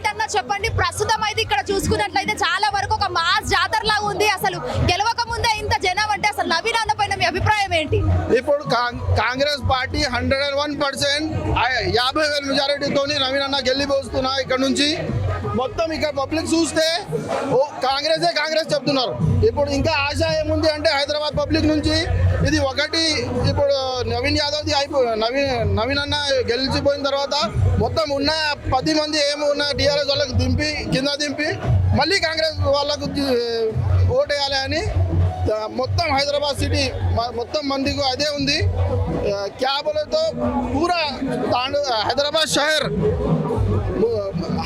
Right అన్న చెప్పండి. ప్రస్తుతం అయితే ఇక్కడ చూసుకున్నట్లయితే చాలా వరకు ఒక మాస్ జాతర లాగా ఉంది. అసలు గెలవక ముందే ఇంత జనం అంటే అసలు నవీన్ అన్న పైన మీ అభిప్రాయం ఏంటి? ఇప్పుడు Congress party hundred and one percent యాభై వేల మెజారిటీతో నవీన్ అన్న గెలిపోస్తున్నా ఇక్కడ నుంచి. మొత్తం ఇక్కడ పబ్లిక్ చూస్తే ఓ కాంగ్రెసే కాంగ్రెస్ చెప్తున్నారు. ఇప్పుడు ఇంకా ఆశ ఏముంది అంటే హైదరాబాద్ పబ్లిక్ నుంచి ఇది ఒకటి ఇప్పుడు నవీన్ యాదవ్ది అయిపో నవీన్ నవీన్ అన్న గెలిచిపోయిన తర్వాత మొత్తం ఉన్న పది మంది ఏమి ఉన్న టీఆర్ఎస్ వాళ్ళకి దింపి కింద దింపి మళ్ళీ కాంగ్రెస్ వాళ్ళకు ఓటేయాలి అని మొత్తం హైదరాబాద్ సిటీ మొత్తం మందికి అదే ఉంది. క్యాబులతో పూరా తాండూ హైదరాబాద్ షహర్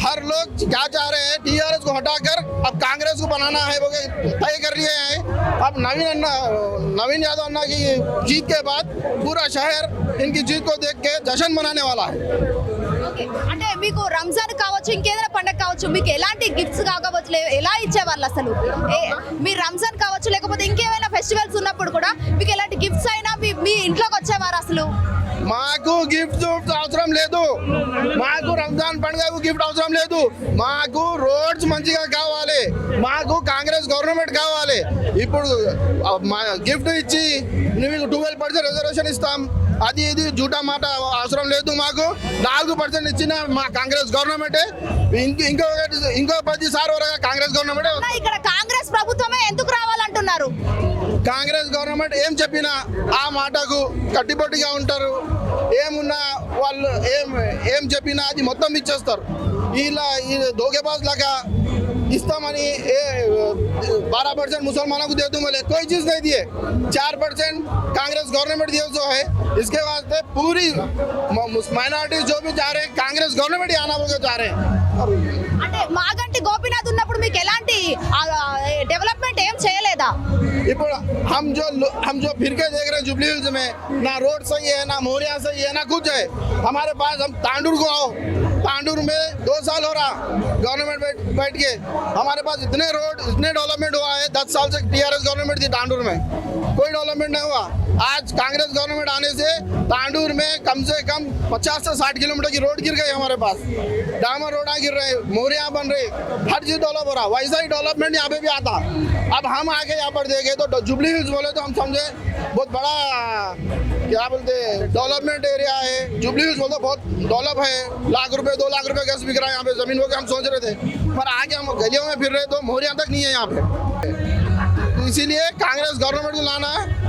हर लोग क्या चाह रहे हैं टीआरएस को हटाकर अब कांग्रेस को बनाना है वो तय कर लिए हैं अब नवीन अन्ना नवीन यादव अन्ना की जीत के बाद पूरा शहर इनकी जीत को देख के जश्न मनाने वाला है ఓకే. అంటే మీకు రంజాన్ కావచ్చు ఇంకేదైనా పండగ కావచ్చు మీకు ఎలాంటి గిఫ్ట్స్ కావచ్చు లే- ఎలా ఇచ్చేవాళ్ళు అసలు ఏ- మీ రంజాన్ కావచ్చు లేకపోతే ఇంకేమైనా ఫెస్టివల్స్ ఉన్నప్పుడు కూడా మీకు ఎలాంటి గిఫ్ట్స్ అయినా మీ మీ ఇంట్లోకి వచ్చేవారు అసలు మాకు గిఫ్ట్ అవసరం లేదు. మాకు రంజాన్ పండుగకు గిఫ్ట్ అవసరం లేదు. మాకు రోడ్స్ మంచిగా కావాలి. మాకు కాంగ్రెస్ గవర్నమెంట్ కావాలి. ఇప్పుడు మా గిఫ్ట్ ఇచ్చి మీకు ట్వెల్వ్ పర్సెంట్ రిజర్వేషన్ ఇస్తాం. అది ఇది జూటా మాట అవసరం లేదు మాకు. నాలుగు పర్సెంట్ ఇచ్చిన మా కాంగ్రెస్ గవర్నమెంటే. ఇంక ఇంకో పది సార్ వరకు కాంగ్రెస్ గవర్నమెంటే ఇక్కడ కాంగ్రెస్ ప్రభుత్వమే ఎందుకు రావాలంటున్నారు? కాంగ్రెస్ గవర్నమెంట్ ఏం చెప్పినా ఆ మాటకు కట్టిపట్టుగా ఉంటారు. ఏమున్నా వాళ్ళు ఏం ఏం చెప్పినా అది మొత్తం ఇచ్చేస్తారు. ఇలా ఈ దోగేబాజ్ లాగా ఇస్తామని ఏ बारह परसेंट मुसलमानों को दे दूंगा ले कोई चीज़ नहीं दिए चार परसेंट कांग्रेस गवर्नमेंट दिए जो है इसके वास्ते पूरी माइनॉरिटीज जो भी चाह रहे हैं कांग्रेस गवर्नमेंट ही आना बोल के चाह रहे हैं అంటే మాగంటి గోపీనాథ్ ఉన్నప్పుడు మీకు ఎలాంటి డెవలప్మెంట్ ఏం చేయలేదా ఇప్పుడు हम जो हम जो फिर के देख रहे हैं जुबली हिल्स में ना रोड सही है ना मोरिया सही है ना कुछ है हमारे पास हम तांडूर को आओ तांडूर में दो साल हो रहा गवर्नमेंट बैठ बैठ के हमारे पास इतने रोड इतने डेवलपमेंट हुआ है दस साल से टीआरएस गवर्नमेंट थी तांडूर में कोई डेवलपमेंट नहीं हुआ आज कांग्रेस गवर्नमेंट आने से तांडूर में कम से कम 50 से 60 किलोमीटर की रोड गिर गई हमारे पास। डामर रोडा गिर रहे मोरिया बन रहे, हर चीज़ डेवलप हो रहा, वैसा ही डेवलपमेंट यहाँ पे भी आता। अब हम आके यहाँ पर देखे तो जुबली हिल्स बोले तो हम समझे, बहुत बड़ा, क्या बोलते डेवलपमेंट एरिया है। जुबली हिल्स बोलते बहुत डेवलप है। लाख रुपए, दो लाख रुपए गैस बिक रहा है यहाँ पे, ज़मीन को हम सोच रहे थे। पर आगे हम गलियों में फिर रहे तो मोरिया तक नहीं है यहाँ पे। इसीलिए कांग्रेस गवर्नमेंट को लाना है।